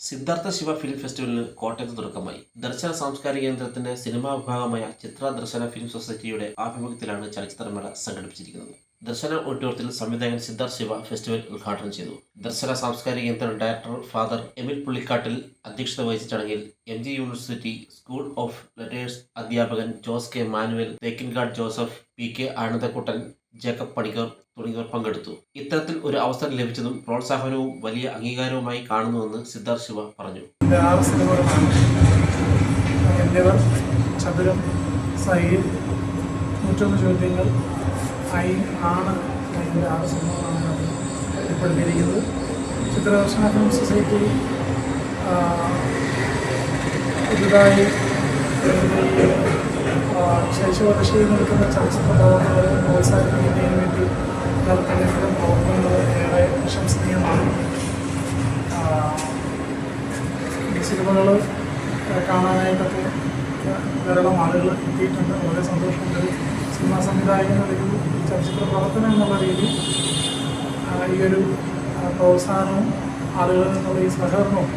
Siddhartha Shiva film ഫെസ്റ്റിവലിന് കോട്ടയത്ത് തുടക്കമായി. ദർശന സാംസ്കാരിക കേന്ദ്രത്തിന്റെ സിനിമാ വിഭാഗമായ ചിത്ര ദർശന ഫിലിം സൊസൈറ്റിയുടെ ആഭിമുഖ്യത്തിലാണ് ചലച്ചിത്രമേള സംഘടിപ്പിച്ചിരിക്കുന്നത്. ദർശന ഓഡിറ്റോറിയത്തിൽ സംവിധായകൻ സിദ്ധാർത്ഥ ശിവ ഫെസ്റ്റിവൽ ഉദ്ഘാടനം ചെയ്തു. ദർശന സാംസ്കാരിക കേന്ദ്രം ഡയറക്ടർ ഫാദർ എമിൽ പുള്ളിക്കാട്ടിൽ അധ്യക്ഷത വഹിച്ച ചടങ്ങിൽ M G university school of letters അധ്യാപകൻ Jose K Manuel Thekkinkad Joseph P K Anandakuttan Jacob Panicker തുടങ്ങിയവർ പങ്കെടുത്തു. ഇത്തരത്തിൽ ഒരു അവസരം ലഭിച്ചതും പ്രോത്സാഹനവും വലിയ അംഗീകാരവുമായി കാണുന്നുവെന്ന് സിദ്ധാർത്ഥ ശിവ പറഞ്ഞു. ചതുരം സൈഡ് നൂറ്റൊന്ന് ചോദ്യങ്ങൾ ഐ ആണ് അതിന്റെ അത് ഉൾപ്പെടുത്തിയിരിക്കുന്നത്. ചിത്രദർശന ഫിലിം സൊസൈറ്റി പുതുതായി ശൈശവദശയിൽ നിൽക്കുന്ന ചലച്ചിത്ര പ്രവർത്തകരെ പ്രോത്സാഹിപ്പിക്കുന്നതിന് വേണ്ടി ഇത്തരം പ്രവർത്തനങ്ങൾ ഏറെ പ്രശംസനീയമാണ്. സിനിമകൾ കാണാനായിട്ടൊക്കെ ധാരാളം ആളുകൾ എത്തിയിട്ടുണ്ട്. വളരെ സന്തോഷമുണ്ട്. സിനിമാ സംവിധായകൻ അല്ലെങ്കിൽ ചലച്ചിത്ര പ്രവർത്തനം എന്നുള്ള രീതിയിൽ ഈ ഒരു പ്രോത്സാഹനവും ആളുകളിൽ നിന്നുള്ള ഈ സഹകരണവും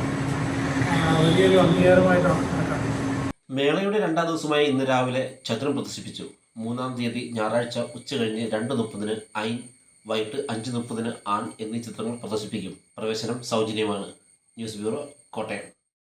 വലിയൊരു അംഗീകാരമായിട്ടാണ്. മേളയുടെ രണ്ടാം ദിവസമായ ഇന്ന് രാവിലെ ചതുരം പ്രദർശിപ്പിച്ചു. മൂന്നാം തീയതി ഞായറാഴ്ച ഉച്ച കഴിഞ്ഞ് രണ്ട് മുപ്പതിന് ഐൻ വൈകിട്ട് അഞ്ച് മുപ്പതിന് ആൺ എന്നീ ചിത്രങ്ങൾ പ്രദർശിപ്പിക്കും. പ്രവേശനം സൗജന്യമാണ്. News bureau Kottayam.